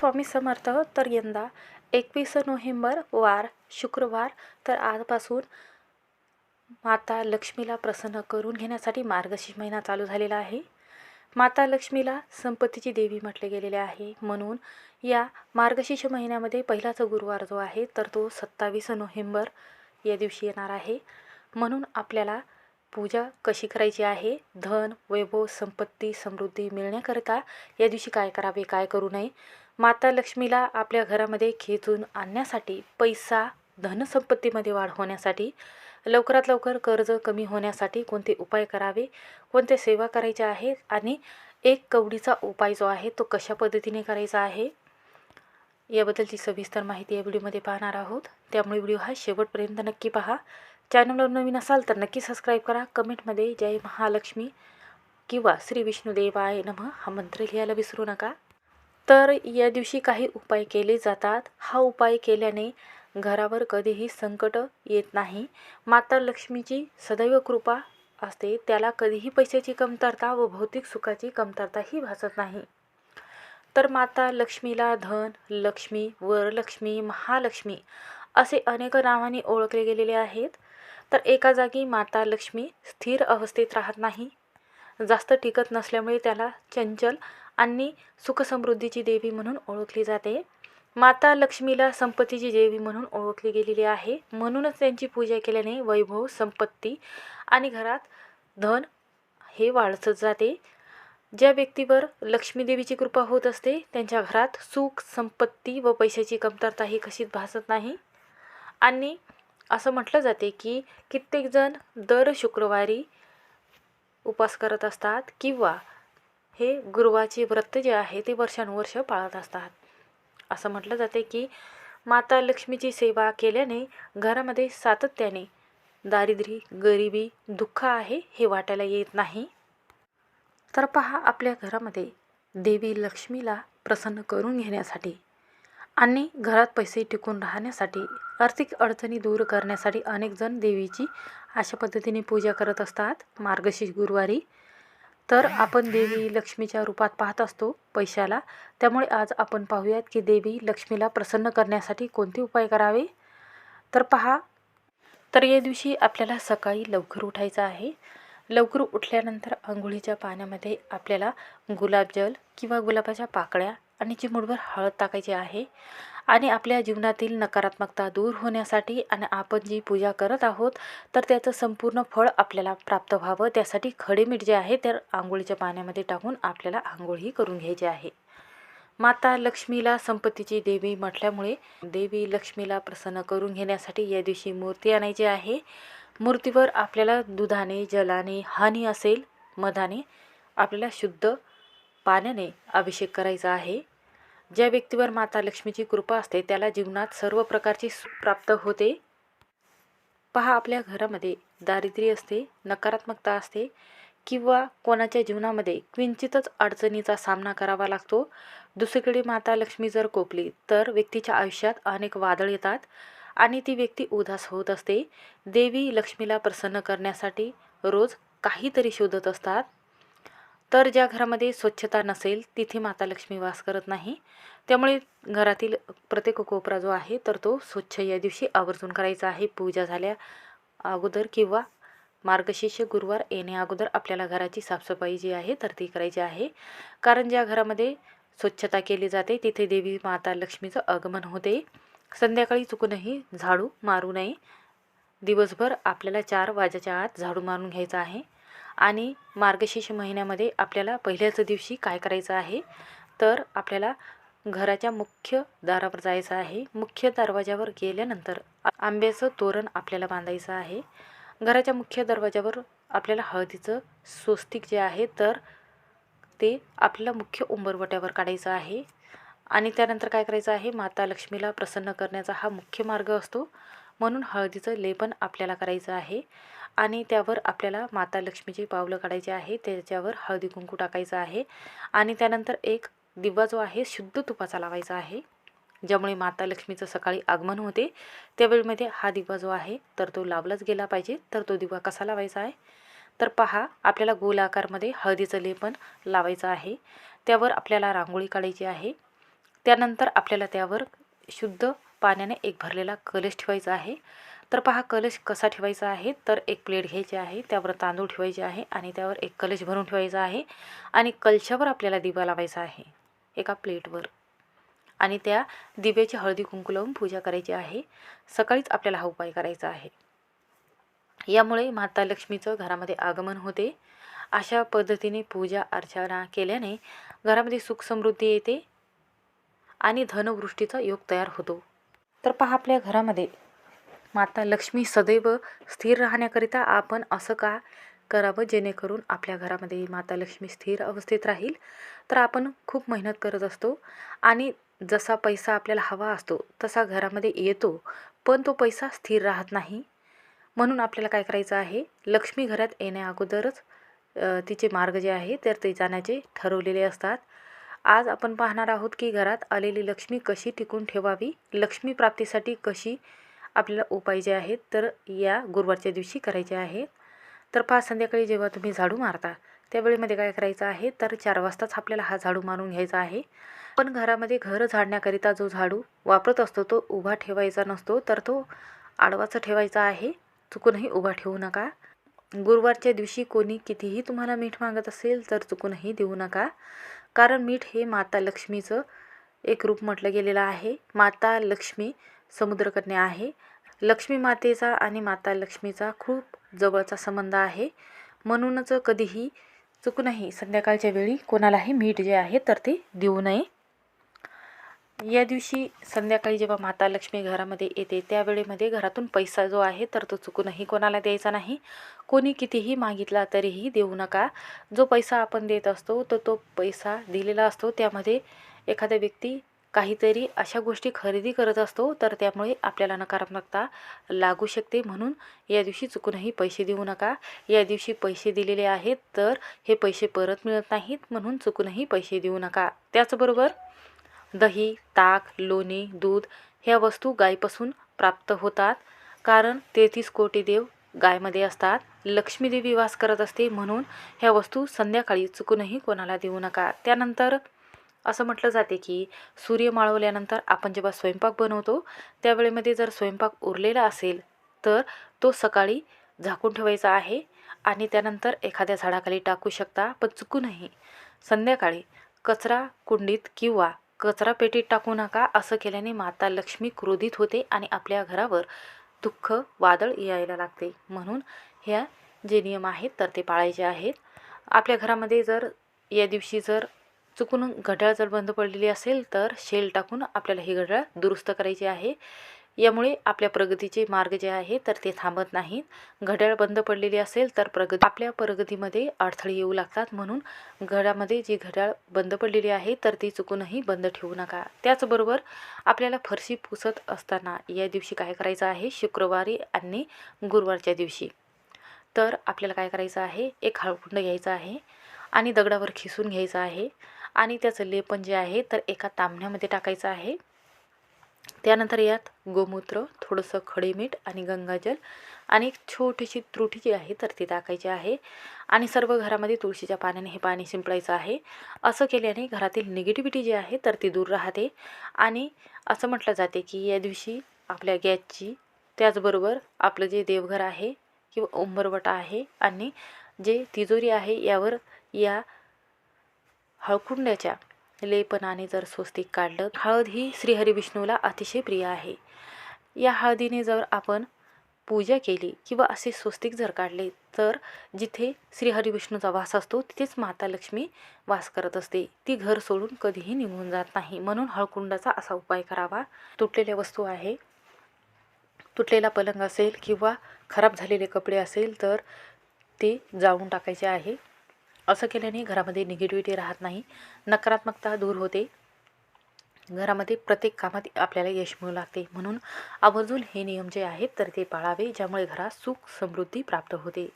स्वामी समर्थ. तर यंदा एकवीस नोव्हेंबर वार शुक्रवार तर आजपासून माता लक्ष्मीला प्रसन्न करून घेण्यासाठी मार्गशीर्ष महिना चालू झालेला आहे. माता लक्ष्मीला संपत्तीची देवी म्हटले गेलेले आहे. म्हणून या मार्गशीर्ष महिन्यामध्ये पहिलाच गुरुवार जो आहे तर तो सत्तावीस नोव्हेंबर या दिवशी येणार आहे. म्हणून आपल्याला पूजा कशी करायची आहे? धन वैभव संपत्ती समृद्धी मिळण्याकरिता या दिवशी काय करावे काय करू नये? माता लक्ष्मीला आपल्या घरामध्ये खेचून आणण्यासाठी पैसा धनसंपत्तीमध्ये वाढ होण्यासाठी लवकरात लवकर कर्ज कमी होण्यासाठी कोणते उपाय करावे कोणत्या सेवा करायच्या आहेत आणि एक कवडीचा उपाय जो आहे तो कशा पद्धतीने करायचा आहे याबद्दलची सविस्तर माहिती या व्हिडिओमध्ये पाहणार आहोत. त्यामुळे व्हिडिओ हा शेवटपर्यंत नक्की पहा. चॅनलवर नवीन असाल तर नक्की सबस्क्राईब करा. कमेंटमध्ये जय महालक्ष्मी किंवा श्री विष्णुदेवाय नमः हा मंत्र लिहायला विसरू नका. तर या दिवशी काही उपाय केले जातात. हा उपाय केल्याने घरावर कधीही संकट येत नाही. माता लक्ष्मीची सदैव कृपा असते. त्याला कधीही पैशाची कमतरता व भौतिक सुखाची कमतरताही भासत नाही. तर माता लक्ष्मीला धन लक्ष्मी वरलक्ष्मी महालक्ष्मी असे अनेक नावांनी ओळखले गेलेले आहेत. तर एका जागी माता लक्ष्मी स्थिर अवस्थेत राहत नाही. जास्त टिकत नसल्यामुळे त्याला चंचल आणि सुखसमृद्धीची देवी म्हणून ओळखली जाते. माता लक्ष्मीला संपत्तीची देवी म्हणून ओळखली गेलेली आहे. म्हणूनच त्यांची पूजा केल्याने वैभव संपत्ती आणि घरात धन हे वाढत जाते. ज्या व्यक्तीवर लक्ष्मी देवीची कृपा होत असते त्यांच्या घरात सुख संपत्ती व पैशाची कमतरता ही कशीच भासत नाही. आणि असं म्हटलं जाते की कित्येकजण दर शुक्रवारी उपास करत असतात किंवा हे गुरुवाचे व्रत जे आहे ते वर्षानुवर्ष पाळत असतात. असं म्हटलं जाते की माता लक्ष्मीची सेवा केल्याने घरामध्ये सातत्याने दारिद्र्य गरिबी दुःख आहे हे वाटायला येत नाही. तर पहा आपल्या घरामध्ये देवी लक्ष्मीला प्रसन्न करून घेण्यासाठी आणि घरात पैसे टिकून राहण्यासाठी आर्थिक अडचणी दूर करण्यासाठी अनेकजण देवीची अशा पद्धतीने पूजा करत असतात. मार्गशीर्ष गुरुवारी तर आपण देवी लक्ष्मीच्या रूपात पाहत असतो पैशाला. त्यामुळे आज आपण पाहूयात की देवी लक्ष्मीला प्रसन्न करण्यासाठी कोणते उपाय करावे? तर पहा. तर या दिवशी आपल्याला सकाळी लवकर उठायचं आहे. लवकर उठल्यानंतर आंघोळीच्या पाण्यामध्ये आपल्याला गुलाबजल किंवा गुलाबाच्या पाकळ्या आणि चिमूटभर हळद टाकायची आहे. आणि आपल्या जीवनातील नकारात्मकता दूर होण्यासाठी आणि आपण जी पूजा करत आहोत तर त्याचं संपूर्ण फळ आपल्याला प्राप्त व्हावं. त्यासाठी खडे मीठ जे आहे तर आंघोळीच्या पाण्यामध्ये टाकून आपल्याला आंघोळही करून घ्यायची आहे. माता लक्ष्मीला संपत्तीची देवी म्हटल्यामुळे देवी लक्ष्मीला प्रसन्न करून घेण्यासाठी या दिवशी मूर्ती आणायची आहे. मूर्तीवर आपल्याला दुधाने जलाने हानी असेल मधाने आपल्याला शुद्ध पाण्याने अभिषेक करायचा आहे. ज्या व्यक्तीवर माता लक्ष्मीची कृपा असते त्याला जीवनात सर्व प्रकारची प्राप्त होते. पहा आपल्या घरामध्ये दारिद्र्य असते नकारात्मकता असते किंवा कोणाच्या जीवनामध्ये किंचितच अडचणीचा सामना करावा लागतो. दुसरीकडे माता लक्ष्मी जर कोपली तर व्यक्तीच्या आयुष्यात अनेक वादळ येतात आणि ती व्यक्ती उदास होत असते. देवी लक्ष्मीला प्रसन्न करण्यासाठी रोज काहीतरी शोधत असतात. तर ज्या घरामध्ये स्वच्छता नसेल तिथे माता लक्ष्मी वास करत नाही. त्यामुळे घरातील प्रत्येक कोपरा जो आहे तर तो स्वच्छ या दिवशी आवर्जून करायचा आहे. पूजा झाल्या अगोदर किंवा मार्गशीर्ष गुरुवार येणे अगोदर आपल्याला घराची साफसफाई जी आहे तर ती करायची आहे. कारण ज्या घरामध्ये स्वच्छता केली जाते तिथे देवी माता लक्ष्मीचं आगमन होते. संध्याकाळी चुकूनही झाडू मारू नये. दिवसभर आपल्याला चार वाजेच्या आत झाडू मारून घ्यायचा आहे. आणि मार्गशीर्ष महिन्यामध्ये आपल्याला पहिल्याच दिवशी काय करायचं आहे? तर आपल्याला घराच्या मुख्य दारावर जायचं आहे. मुख्य दरवाजावर गेल्यानंतर आंब्याचं तोरण आपल्याला बांधायचं आहे. घराच्या मुख्य दरवाजावर आपल्याला हळदीचं स्वस्तिक जे आहे तर ते आपल्याला मुख्य उंबरवट्यावर काढायचं आहे. आणि त्यानंतर काय करायचं आहे? माता लक्ष्मीला प्रसन्न करण्याचा हा मुख्य मार्ग असतो. म्हणून हळदीचं लेपन आपल्याला करायचं आहे. आणि त्यावर आपल्याला माता लक्ष्मीची पावलं काढायची आहे. त्याच्यावर हळदी कुंकू टाकायचं आहे. आणि त्यानंतर एक दिवा जो आहे शुद्ध तुपाचा लावायचा आहे. ज्यामुळे माता लक्ष्मीचं सकाळी आगमन होते. त्यावेळीमध्ये हा दिवा जो आहे तर तो लावलाच गेला पाहिजे. तर तो दिवा कसा लावायचा आहे? तर पहा आपल्याला गोल आकारमध्ये हळदीचं लेपन लावायचं आहे. त्यावर आपल्याला रांगोळी काढायची आहे. त्यानंतर आपल्याला त्यावर शुद्ध पाण्याने एक भरलेला कलश ठेवायचा आहे. तर पहा कलश कसा ठेवायचा आहे? तर एक प्लेट घ्यायची आहे त्यावर तांदूळ ठेवायचे आहे आणि त्यावर एक कलश भरून ठेवायचा आहे आणि कलशावर आपल्याला दिवा लावायचा आहे एका प्लेटवर. आणि त्या दिव्याची हळदी कुंकू लावून पूजा करायची आहे. सकाळीच आपल्याला हा उपाय करायचा आहे. यामुळे माता लक्ष्मीचं घरामध्ये आगमन होते. अशा पद्धतीने पूजा अर्चना केल्याने घरामध्ये सुख समृद्धी येते आणि धनवृष्टीचा योग तयार होतो. तर पहा आपल्या घरामध्ये. माता लक्ष्मी सदैव स्थिर राहण्याकरिता आपण असं का करावं? जेणेकरून आपल्या घरामध्ये माता लक्ष्मी स्थिर अवस्थेत राहील. तर आपण खूप मेहनत करत असतो. आणि जसा पैसा आपल्याला हवा असतो तसा घरामध्ये येतो. पण तो पैसा स्थिर राहत नाही. म्हणून आपल्याला काय करायचं आहे? लक्ष्मी घरात येण्या अगोदरच तिचे मार्ग जे आहे तर ते जाण्याचे ठरवलेले असतात. आज आपण पाहणार आहोत की घरात आलेली लक्ष्मी कशी टिकून ठेवावी लक्ष्मी प्राप्तीसाठी कशी आपल्याला उपाय जे आहेत तर या गुरुवारच्या दिवशी करायचे आहे तर पाच संध्याकाळी जेव्हा तुम्ही झाडू मारता त्यावेळेमध्ये काय करायचं आहे तर चार वाजताच आपल्याला हा झाडू मारून घ्यायचा आहे. पण घरामध्ये घर झाडण्याकरिता जो झाडू वापरत असतो तो उभा ठेवायचा नसतो तर तो आडवाचा ठेवायचा आहे. चुकूनही उभा ठेवू नका. गुरुवारच्या दिवशी कोणी कितीही तुम्हाला मीठ मागत असेल तर चुकूनही देऊ नका. कारण मीठ हे माता लक्ष्मीचं एक रूप म्हटलं गेलेलं आहे. माता लक्ष्मी समुद्रकन्या आहे. लक्ष्मी मातेचा आणि माता लक्ष्मीचा खूप जवळचा संबंध आहे. म्हणूनच कधीही चुकूनही संध्याकाळच्या वेळी कोणालाही मीठ जे आहे तर ते देऊ नये. या दिवशी संध्याकाळी जेव्हा माता लक्ष्मी घरामध्ये येते त्यावेळेमध्ये घरातून पैसा जो आहे तर तो चुकूनही कोणाला द्यायचा नाही. कोणी कितीही मागितला तरीही देऊ नका. जो पैसा आपण देत असतो तर तो पैसा दिलेला असतो. त्यामध्ये एखादा व्यक्ती काहीतरी अशा गोष्टी खरेदी करत असतो तर त्यामुळे आपल्याला नकारात्मकता लागू शकते. म्हणून या दिवशी चुकूनही पैसे देऊ नका. या दिवशी पैसे दिलेले आहेत तर हे पैसे परत मिळत नाहीत. म्हणून चुकूनही पैसे देऊ नका. त्याचबरोबर दही ताक लोणी दूध ह्या वस्तू गायीपासून प्राप्त होतात. कारण तेहतीस कोटी देव गायमध्ये असतात. लक्ष्मीदेवी वास करत असते म्हणून ह्या वस्तू संध्याकाळी चुकूनही कोणाला देऊ नका. त्यानंतर असं म्हटलं जाते की सूर्य माळवल्यानंतर आपण जेव्हा स्वयंपाक बनवतो त्यावेळेमध्ये जर स्वयंपाक उरलेला असेल तर तो सकाळी झाकून ठेवायचा आहे आणि त्यानंतर एखाद्या झाडाखाली टाकू शकता पण चुकूनही. संध्याकाळी कचरा कुंडीत किंवा कचरा पेटीत टाकू नका असं केल्याने माता लक्ष्मी क्रोधित होते आणि आपल्या घरावर दुःख वादळ यायला लागते. म्हणून ह्या जे नियम आहेत तर ते पाळायचे आहेत. आपल्या घरामध्ये जर या दिवशी जर चुकून घड्याळ जर बंद पडलेली असेल तर शेल टाकून आपल्याला ही घड्याळ दुरुस्त करायची आहे. यामुळे आपल्या प्रगतीचे मार्ग जे आहे तर ते थांबत नाहीत. घड्याळ बंद पडलेली असेल तर प्रगती आपल्या प्रगतीमध्ये अडथळे येऊ लागतात. म्हणून घड्यामध्ये जी घड्याळ बंद पडलेली आहे तर ती चुकूनही बंद ठेवू नका. त्याचबरोबर आपल्याला फरशी पुसत असताना या दिवशी काय करायचं आहे? शुक्रवारी आणि गुरुवारच्या दिवशी. तर आपल्याला काय करायचं आहे? एक हळकुंड घ्यायचं आहे आणि दगडावर खिसून घ्यायचं आहे. आणि त्याचं लेपन जे आहे तर एका तांबण्यामध्ये टाकायचं आहे. त्यानंतर यात गोमूत्र थोडंसं खडे मीठ आणि गंगाजल आणि एक छोटीशी त्रुटी जी आहे तर ती टाकायची आहे. आणि सर्व घरामध्ये तुळशीच्या पाण्याने हे पाणी शिंपडायचं आहे. असं केल्याने घरातील निगेटिव्हिटी जी आहे तर ती दूर राहते. आणि असं म्हटलं जाते की या दिवशी आपल्या गॅसची त्याचबरोबर आपलं जे देवघर आहे किंवा उंबरवटा आहे आणि जे तिजोरी आहे यावर या हळकुंड्याच्या लेपनाने जर स्वस्तिक काढलं हळद ही श्रीहरिविष्णूला अतिशय प्रिय आहे. या हळदीने जर आपण पूजा केली किंवा असे स्वस्तिक जर काढले तर जिथे श्रीहरिविष्णूचा वास असतो तिथेच माता लक्ष्मी वास करत असते. ती घर सोडून कधीही निघून जात नाही. म्हणून हळकुंडाचा असा उपाय करावा. तुटलेल्या वस्तू आहे तुटलेला पलंग असेल किंवा खराब झालेले कपडे असेल तर ते जाळून टाकायचे आहे. असं केल्याने घरामध्ये निगेटिव्हिटी राहत नाही. नकारात्मकता दूर होते. घरामध्ये प्रत्येक कामात आपल्याला यश मिळू लागते. म्हणून आवर्जून हे नियम जे आहेत तर ते पाळावे ज्यामुळे घरात सुख समृद्धी प्राप्त होते.